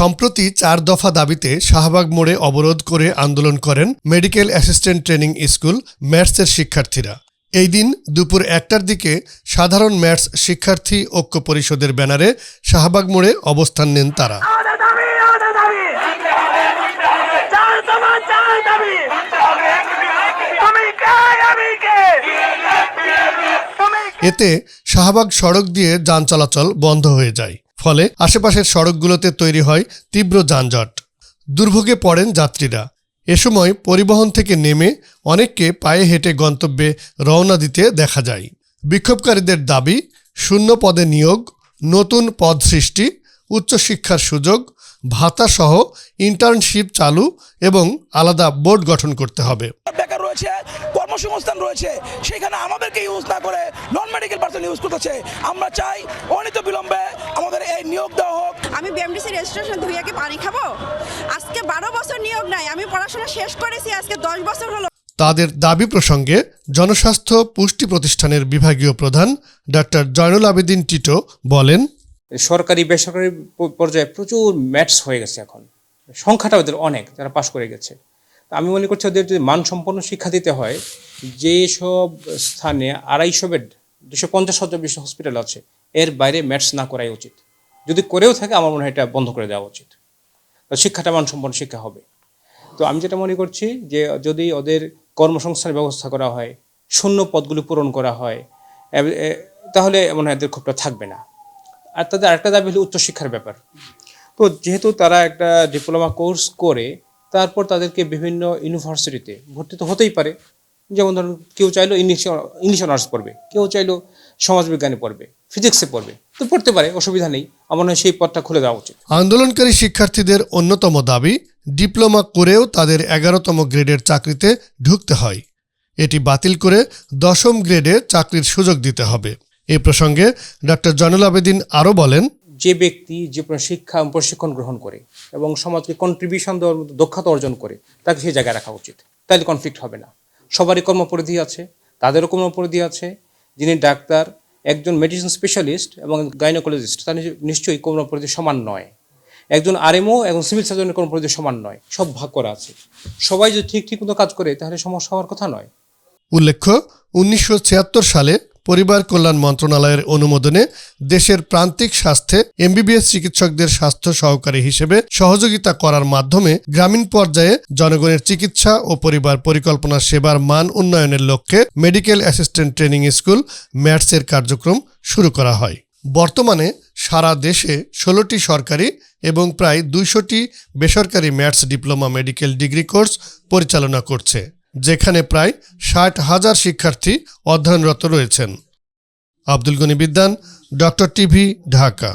সম্প্রতি চার দফা দাবিতে শাহবাগ মোড়ে অবরোধ করে আন্দোলন করেন মেডিকেল অ্যাসিস্ট্যান্ট ট্রেনিং স্কুল ম্যাটসের শিক্ষার্থীরা। এই দিন দুপুর একটার দিকে সাধারণ ম্যাটস শিক্ষার্থী ঐক্য পরিষদের ব্যানারে শাহবাগ মোড়ে অবস্থান নেন তারা। এতে শাহবাগ সড়ক দিয়ে যান চলাচল বন্ধ হয়ে যায়। ফলে আশেপাশের সড়কগুলোতে তৈরি হয় তীব্র যানজট। দুর্ভোগে পড়েন যাত্রীরা। এ সময় পরিবহন থেকে নেমে অনেককে পায়ে হেঁটে গন্তব্যে রওনা দিতে দেখা যায়। বিক্ষোভকারীদের দাবি, শূন্য পদে নিয়োগ, নতুন পদ সৃষ্টি, উচ্চশিক্ষার সুযোগ, ভাতাসহ ইন্টার্নশিপ চালু এবং আলাদা বোর্ড গঠন করতে হবে। কর্মসংস্থান রয়েছে সেখানে আমাদেরকে ইউজ না করে নন মেডিকেল পার্সন ইউজ করতেছে। আমরা চাই অনিত বিলম্বে আমাদের এই নিয়োগ দেওয়া হোক। আমি বিএমডিসি রেজিস্ট্রেশন ধুইয়া কি পানি খাব। আজকে বারো বছর নিয়োগ নাই আমি পড়াশোনা শেষ করেছি আজকে দশ বছর হলো। তাদের দাবি প্রসঙ্গে জনস্বাস্থ্য পুষ্টি প্রতিষ্ঠানের বিভাগীয় প্রধান ডাক্তার জয়নুল আবেদিন টিটো বলেন সরকারি বেসরকারি পর্যায়ে প্রচুর ম্যাটস হয়ে গেছে এখন। সংখ্যাটা ওদের অনেক যারা পাশ করে গেছে। আমি মনে করছি ওদের যদি মানসম্পন্ন শিক্ষা দিতে হয় যেসব স্থানে আড়াইশো বেড, দুশো পঞ্চাশ হাজার বেশি হসপিটাল আছে, এর বাইরে ম্যাটস না করাই উচিত। যদি করেও থাকে, আমার মনে হয় এটা বন্ধ করে দেওয়া উচিত। শিক্ষাটা মানসম্পন্ন শিক্ষা হবে। তো আমি যেটা মনে করছি যে যদি ওদের কর্মসংস্থানের ব্যবস্থা করা হয়, শূন্য পদগুলি পূরণ করা হয় তাহলে মনে হয় এদের ক্ষোভটা থাকবে না। আর তাদের আরেকটা দাবি হলো উচ্চশিক্ষার ব্যাপার। তো যেহেতু তারা একটা ডিপ্লোমা কোর্স করে তারপর তাদেরকে বিভিন্ন ইউনিভার্সিটিতে ভর্তি তো হতেই পারে। যেমন ধরুন, কেউ চাইলো ইংলিশ ইংলিশ অনার্স পড়বে, কেউ চাইলো সমাজবিজ্ঞানে পড়বে, ফিজিক্সে পড়বে, তো পড়তে পারে, অসুবিধা নেই। আমার হয় সেই পথটা খুলে দেওয়া উচিত। আন্দোলনকারী শিক্ষার্থীদের অন্যতম দাবি, ডিপ্লোমা করেও তাদের এগারোতম গ্রেডের চাকরিতে ঢুকতে হয়। এটি বাতিল করে দশম গ্রেডে চাকরির সুযোগ দিতে হবে। এ প্রসঙ্গে ডক্টর জয়নুল আবেদিন আরও বলেন যে ব্যক্তি যে শিক্ষা প্রশিক্ষণ গ্রহণ করে এবং সমাজকে কন্ট্রিবিউশন দেওয়ার মতো দক্ষতা অর্জন করে, তাকে সেই জায়গায় রাখা উচিত। তাহলে কনফ্লিক্ট হবে না। সবারই কর্মপরিধি আছে, তাদেরও কর্মপরিধি আছে। যিনি ডাক্তার, একজন মেডিসিন স্পেশালিস্ট এবং গাইনোকোলজিস্ট তার নিশ্চয়- নিশ্চয়ই কর্মপরিধি সমান নয়। একজন আরএমও এবং সিভিল সার্জনের কর্মপরিধি সমান নয়। সব ভাগ করা আছে। সবাই যদি ঠিক ঠিক মতো কাজ করে, তাহলে সমস্যা হওয়ার কথা নয়। উল্লেখ্য, উনিশশো ছিয়াত্তর সালে পরিবার কল্যাণ মন্ত্রণালয়ের অনুমোদনে দেশের প্রান্তিক স্বাস্থ্যে এমবিবিএস চিকিৎসকদের স্বাস্থ্য সহকারী হিসেবে সহযোগিতা করার মাধ্যমে গ্রামীণ পর্যায়ে জনগণের চিকিৎসা ও পরিবার পরিকল্পনা সেবার মান উন্নয়নের লক্ষ্যে মেডিকেল অ্যাসিস্ট্যান্ট ট্রেনিং স্কুল, ম্যাটসের কার্যক্রম শুরু করা হয়। বর্তমানে সারা দেশে ষোলোটি সরকারি এবং প্রায় দুইশোটি বেসরকারি MATS diploma medical degree course পরিচালনা করছে। যেখানে প্রায় ষাট হাজার শিক্ষার্থী অধ্যয়নরত রয়েছেন। আব্দুল গনি বিদ্যান ডক্টর টিভি ঢাকা।